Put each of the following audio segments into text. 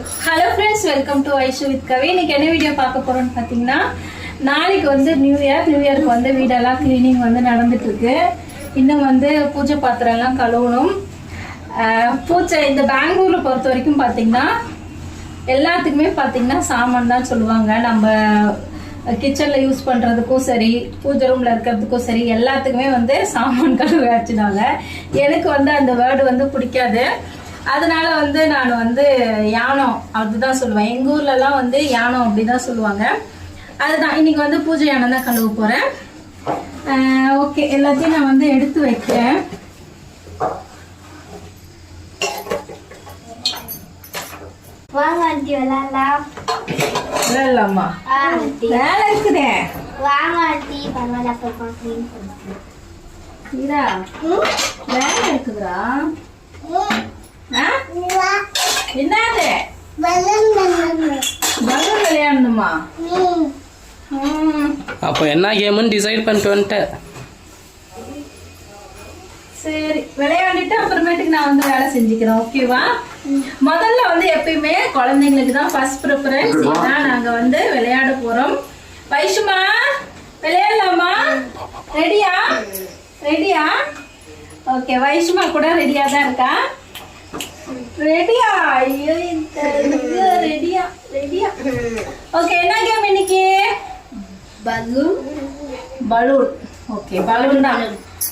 Hello friends welcome to Aishu with Kavi இன்னைக்கு என்ன video பார்க்க போறோம்னு பார்த்தீங்கன்னா நாளைக்கு வந்து நியூ இயர் நியூ இயருக்கு வந்து வீடெல்லாம் க்ளீனிங் வந்து நடந்துட்டு இருக்கு இன்னும் வந்து பூஜை பாத்திரம் எல்லாம் கழுவணும். பூச்சை பூஜை இந்த பெங்களூரில் பொறுத்த வரைக்கும் பார்த்தீங்கன்னா எல்லாத்துக்குமே பார்த்தீங்கன்னா சாமான் தான் சொல்லுவாங்க. நம்ம கிச்சனில் யூஸ் பண்ணுறதுக்கும் சரி பூஜை ரூமில் இருக்கிறதுக்கும் சரி எல்லாத்துக்குமே வந்து சாமான் கழுவ வச்சுனாங்க எனக்கு வந்து அந்த வேர்டு வந்து பிடிக்காது. அதனால வந்து நான் வந்து யானம் அதுதான் சொல்லுவேன். எங்கள் ஊர்லலாம் வந்து யானம் அப்படி தான் சொல்லுவாங்க. அதுதான். இன்னைக்கு வந்து பூஜை யானம் தான் கழுவ போகிறேன் ஓகே. எல்லாத்தையும் நான் வந்து எடுத்து வைக்கிறேன். வாங்க ஆண்டி விளாட்லாம் ஆண்டி. வேலை இருக்குதே. வாங்க ஆண்டி. பரவாயில்ல அப்பா வேலை இருக்குதுடா. ஆ? என்னது? பலூன் விளையாடணுமா? அப்போ என்ன கேமுன்னு டிசைட் பண்ணிட்டு வந்துட்டேன் சரி விளையாடிட்டு அப்புறமேட்டுக்கு நான் வந்து வேலை செஞ்சுக்கிறேன் ஓகேவா? முதல்ல வந்து எப்பயுமே குழந்தைங்களுக்கு தான் ஃபர்ஸ்ட் ப்ரிஃபரன்ஸ் ஏன்னா நாங்க வந்து விளையாட போறோம். வைஷுமா விளையாடலாமா? ரெடியா ரெடியா ஓகே வைஷுமா கூட ரெடியா தான் இருக்கா? ரெடியா ஐயோ இந்த ரெடியா ரெடியா ஓகே என்ன கேம் இன்னைக்கு? பலூன். பலூன். ஓகே பலூன் தான்.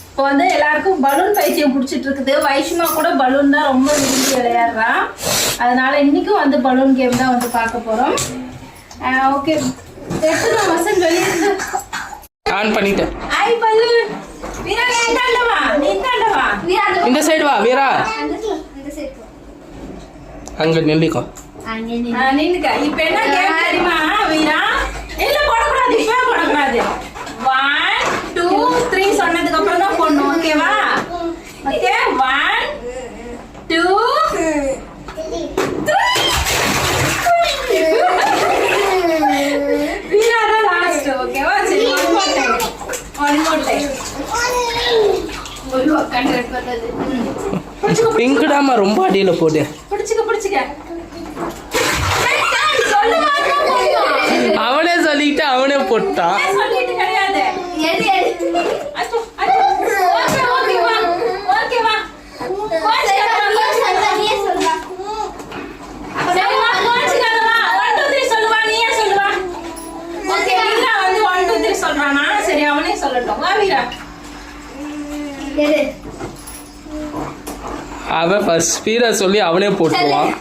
இப்போ வந்து எல்லாருக்கும் பலூன் பைத்தியம் பிடிச்சிட்டு இருக்குது வைஷ்மா கூட பலூன் தான் ரொம்ப விரும்பி விளையாடுறா அதனால இன்னைக்கும் வந்து பலூன் கேம் தான் வந்து பார்க்க போறோம். ஓகே எத்தனை வசன் வெளியிருந்து? ஆன் பண்ணிட்டேன். ஐ பலூன். வீரா நீ இந்தாண்டவா நீ இந்தாண்டவா இந்த சைடு வா வீரா. அந்த சைடு அங்கே நில்லிக்கோ. நின்னுக்க இப்ப என்ன கேம் தெரியுமா? வீரா? இல்ல போடக்கூடாது. இப்ப போடக்கூடாது? ஒன் டூ த்ரீ சொன்னதுக்கு அப்புறம் தான் போடணும். ஓகேவா ஓகே ஒன் டூ வீரா தான் லாஸ்ட் ஓகேவா சரி one more time one more time ஒரு கண்டு பண்ணது பிடிச்சுக்க பிங்க்குடாமா ரொம்ப அடியில் போடு பிடிச்சுக்க பிடிச்சுக்க சொல்லுமா அவனே சொல்லிக்கிட்டு அவனே போட்டான் சொல்லிட்டு கிடையாது எடு எடு அச்சோ, அச்சோ. ஓகே, ஓகே, வா. ஓகே, வா. கோச்சுக்காத, நீயே சொல்லா சரி, வா, கோச்சுக்காத, வா. One, two, three சொல்லுவா, நீயே சொல்லுவா. ஓகே, வீரா வந்து one, two, three சொல்றானா? சரி, அவனே சொல்லட்டும். வா, வீரா. எடு அவன் ஃபர்ஸ்ட் ஸ்பீடை சொல்லி அவனே போட்டுருவான்.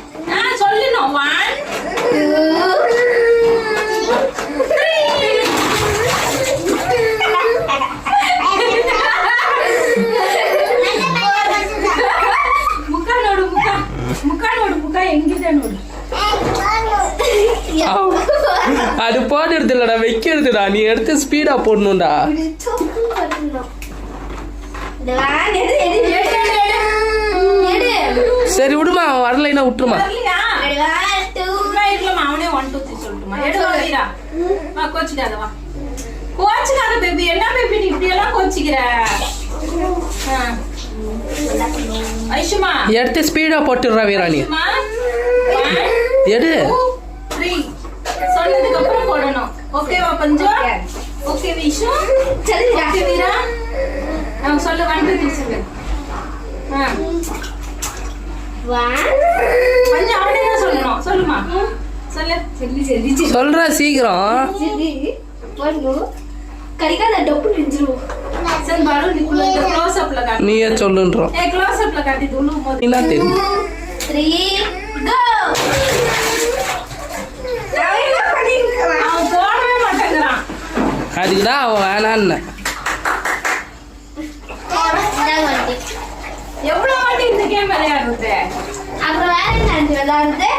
அது போடுறது இல்லடா வைக்கிறதுடா நீ எடுத்து ஸ்பீடா போடணும்டா. சரி விடுமா அவன் வரலைன்னா விட்டுருமா? அவனே one, two, three சொல்லட்டுமா? எடு, வா, வீரா. வா, கோச்சுக்காத, baby. என்ன baby? நீ இப்படி எல்லாம் கோச்சிக்கிற? ஆ. ஐஷுமா, எடுத்து ஸ்பீடா போட்டுடுறா வீரா நீ ஐஷுமா. One, எடு. சொன்னதுக்கு அப்புறம் போடணும். ஓகேவா பஞ்சம் ஓகே விஷு? சரி ஓகே வீரா? ஆ, சொல்லு. ஒன் டூ த்ரீ சொல்லு. ஆ. பஞ்சம் அவனே சொல்லணும் சொல்லுமா சொல்லு சரி சொல்றா சீக்கிரம். கடிக்காத டப்பு நெஞ்சிரும் சரி க்ளோஸ் அப்ல காட்டு நீயே சொல்லுன்றோம். ஏ க்ளோஸ் அப்ல காட்டி துளு போது என்ன தெரியும்? த்ரீ கோ அவன் போடவே மாட்டேங்கிறான் அதுக்கு தான் அவன் வேணான்னு எவ்வளவு வாட்டி இந்த கேம் விளையாடுறது அப்புறம் வேற என்ன விளையாடுறது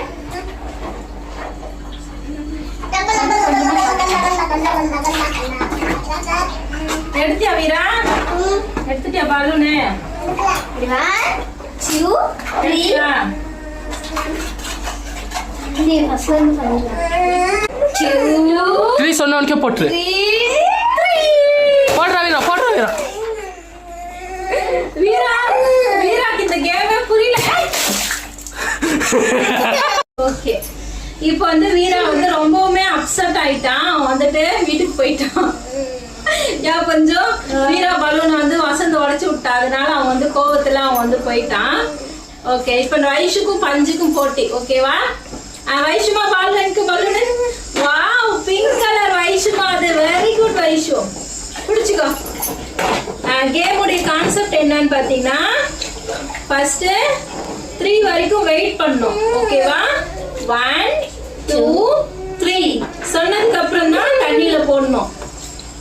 எடுத்தியா வீரா எடுத்துட்டியா பலூனு Two, த்ரீ சொன்னவனுக்கே போட்டுரு three, three. போடுறா வீரா போடுறா வீரா வீரா வீராக்கு இந்த கேமே புரியல ஓகே இப்போ வந்து வீரா வந்து ரொம்பவுமே அப்செட் ஆயிட்டான். அவன் வந்துட்டு வீட்டுக்கு போயிட்டான். ஏன் கொஞ்சம் வீரா பலூனை வந்து வசந்த் உடைச்சு விட்டா. அதனால அவன் வந்து கோபத்துல அவன் வந்து போயிட்டான். ஓகே இப்போ வயசுக்கும் பஞ்சுக்கும் போட்டி. ஓகேவா வைஷ்மா வைஷுமா பாலனுக்கு பலூனு வாவ் பிங்க் கலர் வைஷுமா அது. Very good Vaishu. பிடிச்சிக்கோ. கேமுடைய கான்செப்ட் என்னன்னு பார்த்தீங்கன்னா ஃபர்ஸ்ட் த்ரீ வரைக்கும் வெயிட் பண்ணும் ஓகேவா ஒன் டூ த்ரீ சொன்னதுக்கு அப்புறம் தான் தண்ணியில போடணும்.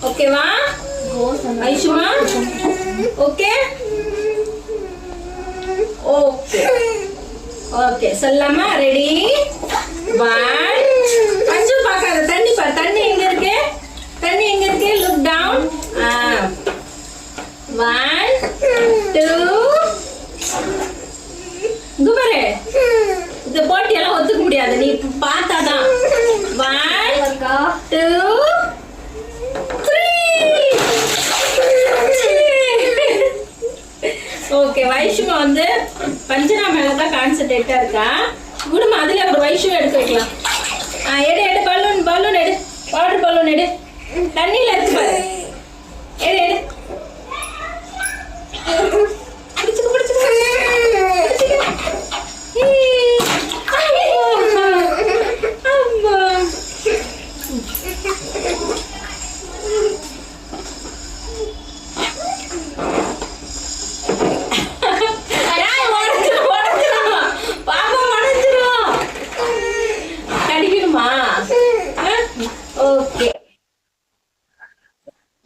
ஓகேவா? ஐஷுமா? ஓகே? ஓகே. ஓகே சொல்லாமா ரெடி ஒன் அஞ்சு பார்க்காத தண்ணி பா தண்ணி எங்க இருக்கு? தண்ணி எங்க இருக்கு? லுக் டவுன் ஒன் டூ இங்க பாரு இந்த போட்டியெல்லாம் ஒத்துக்க முடியாது நீ இப்ப பார்த்தாதான் ஒன் டூ ஓகே வைஷுமா வந்து பஞ்சனா மேல தான் கான்சென்ட்ரேட்டா இருக்கா? குடும்பம் அதுல ஒரு வைஷுவை எடுக்க வைக்கலாம். எடு எடு பலூன் பலூன் எடு. வாட்டர் பலூன் எடு. தண்ணியில இருக்கு பாரு. எடு எடு. பிடிச்சுக்க பிடிச்சுக்க. பிடிச்சுக்க.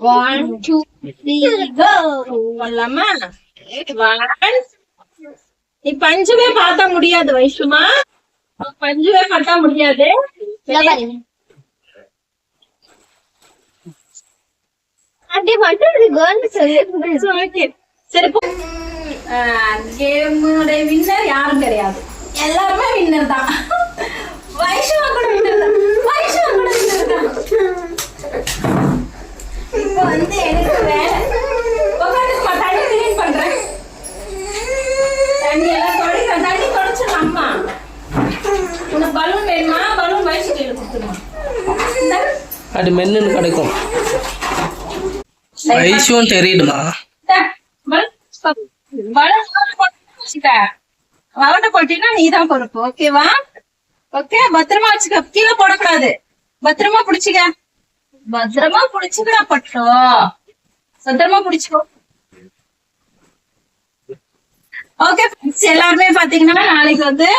One, two, three, go. நீ பஞ்சுவே பார்த்தா முடியாது வைஷ்ணுமா? பஞ்சுவே பார்த்தா முடியாது. அப்படி மட்டும். சரி கேமுடைய வின்னர் யாரும் கிடையாது. எல்லாருமே வின்னர் தான். வைஷ்ணவா கூட வின்னர் தான். வைஷ்ணவா கூட வின்னர் தான். இப்போ வந்து எனக்கு வேலை. உட்காந்துப்பா தண்ணி கிளீன் பண்றேன். தண்ணி எல்லாம் தொடக்கிறேன் தண்ணி தொடச்சிடலாம்மா உனக்கு பலூன் வேணுமா? பலூன் வயசு கையில் கொடுத்துருமா அது மென்னு கிடைக்கும். ஐஷுவும் தெரியுதுமா? போட்டினா பொறுப்பு. ஓகேவா? ஓகே? பத்திரமா வச்சுக்க. கீழே போடக்கூடாது. பத்திரமா புடிச்சுக்க. பத்திரமா புடிச்சுக்கடா பட்டோ. பத்திரமா புடிச்சுக்கோ. ஓகே எல்லாருமே பாத்தீங்கன்னா நாளைக்கு வந்து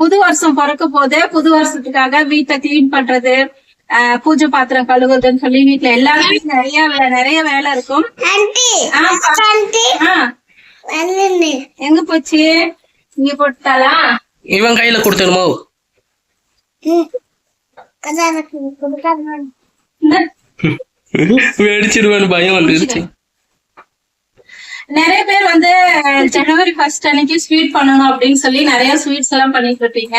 புது வருஷம் பிறக்க போகுது. புது வருஷத்துக்காக வீட்டை கிளீன் பண்றது பூஜை பாத்திரம் கழுவுறதுன்னு சொல்லி வீட்டுல எல்லாருமே நிறைய நிறைய வேலை இருக்கும். எங்க போச்சு? இங்க போட்டாளா? இவன் கையில கொடுத்துருமோ வெடிச்சிருவேன்னு பயம் வந்துருச்சு. நிறைய பேர் வந்து ஜனவரி ஃபர்ஸ்ட் அன்னைக்கு ஸ்வீட் பண்ணணும் அப்படின்னு சொல்லி நிறைய ஸ்வீட்ஸ் எல்லாம் பண்ணிட்டு இருப்பீங்க.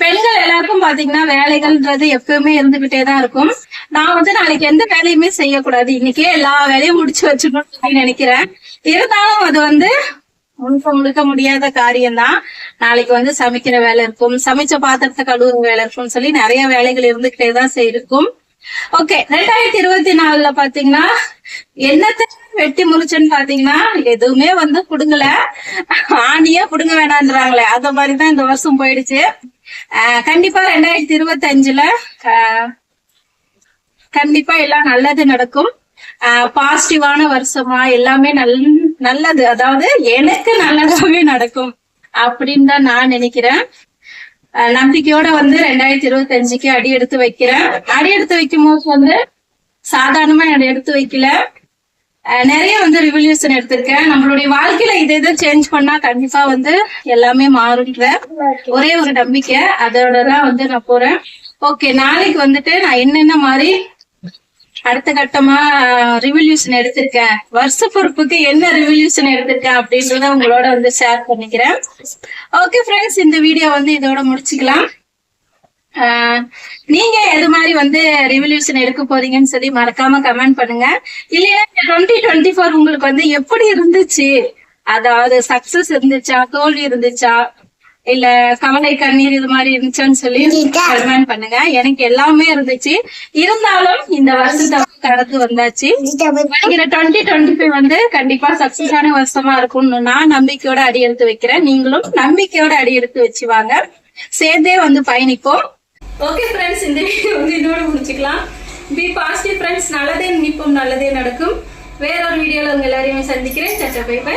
பெண்கள் எல்லாருக்கும் பாத்தீங்கன்னா வேலைகள்ன்றது எப்பவுமே இருந்துகிட்டே தான் இருக்கும். நான் வந்து நாளைக்கு எந்த வேலையுமே செய்யக்கூடாது. இன்னைக்கே எல்லா வேலையும் முடிச்சு வச்சுக்கணும் அப்படின்னு நினைக்கிறேன். இருந்தாலும் அது வந்து முழுக்க முழுக்க முடியாத காரியம்தான். நாளைக்கு வந்து சமைக்கிற வேலை இருக்கும். சமைச்ச பாத்திரத்தை கழுவுற வேலை இருக்கும்னு சொல்லி நிறைய வேலைகள் இருந்துகிட்டே தான் செய்யிருக்கும் இருக்கும். ஓகே ரெண்டாயிரத்தி இருபத்தி நாலுல பாத்தீங்கன்னா என்னத்தை வெட்டி முறிச்சுன்னு பாத்தீங்கன்னா எதுவுமே வந்து புடுங்கல. ஆணியே புடுங்க வேணான்றாங்களே. அந்த மாதிரிதான் இந்த வருஷம் போயிடுச்சு. ஆஹ் கண்டிப்பா ரெண்டாயிரத்தி இருபத்தி அஞ்சுல கண்டிப்பா எல்லாம் நல்லது நடக்கும். பாசிட்டிவான வருஷமா எல்லாமே நல் நல்லது. அதாவது எனக்கு நல்லதாவே நடக்கும். அப்படின்னு தான் நான் நினைக்கிறேன். நம்பிக்கையோட வந்து ரெண்டாயிரத்தி இருபத்தி அஞ்சுக்கு அடி எடுத்து வைக்கிறேன். அடி எடுத்து வைக்கும் போது வந்து சாதாரணமா அடி எடுத்து வைக்கல. நிறைய வந்து ரிவல்யூஷன் எடுத்திருக்கேன். நம்மளுடைய வாழ்க்கையில இதை இதை சேஞ்ச் பண்ணா கண்டிப்பா வந்து எல்லாமே மாறுன்ற ஒரே ஒரு நம்பிக்கை. அதோட தான் வந்து நான் போறேன். ஓகே நாளைக்கு வந்துட்டு நான் என்னென்ன மாதிரி அடுத்த கட்டமா ரிவல்யூஷன் எடுத்திருக்கேன். வருஷ பொறுப்புக்கு என்ன ரிவல்யூஷன் எடுத்திருக்கேன் அப்படின்றத உங்களோட வந்து ஷேர் பண்ணிக்கிறேன். ஓகே ஃப்ரெண்ட்ஸ் இந்த வீடியோ வந்து இதோட முடிச்சுக்கலாம். ஆஹ் நீங்க எது மாதிரி வந்து ரிவல்யூஷன் எடுக்க போறீங்கன்னு சொல்லி மறக்காம கமெண்ட் பண்ணுங்க. இல்லையா டுவெண்ட்டி டுவெண்ட்டி ஃபோர் உங்களுக்கு வந்து எப்படி இருந்துச்சு? அதாவது சக்சஸ் இருந்துச்சா? தோல்வி இருந்துச்சா? இல்ல கவலை கண்ணீர் இது மாதிரி இருந்துச்சுன்னு சொல்லி கமெண்ட் பண்ணுங்க. எனக்கு எல்லாமே இருந்துச்சு. இருந்தாலும் இந்த வருஷத்தை கடந்து வந்தாச்சு. வருகிற டுவெண்ட்டி டுவெண்ட்டி ஃபைவ் வந்து கண்டிப்பா சக்சஸான வருஷமா இருக்கும்னு நான் நம்பிக்கையோட அடி எடுத்து வைக்கிறேன். நீங்களும் நம்பிக்கையோட அடி எடுத்து வச்சு வாங்க. சேர்ந்தே வந்து பயணிப்போம். ஓகே ஃப்ரெண்ட்ஸ் இந்த வீடியோ வந்து இதோட முடிச்சுக்கலாம். பி பாசிட்டிவ் ஃப்ரெண்ட்ஸ் நல்லதே நினைப்போம். நல்லதே நடக்கும். வேற ஒரு வீடியோல உங்க எல்லாரையுமே சந்திக்கிறேன். சச்சா பை பை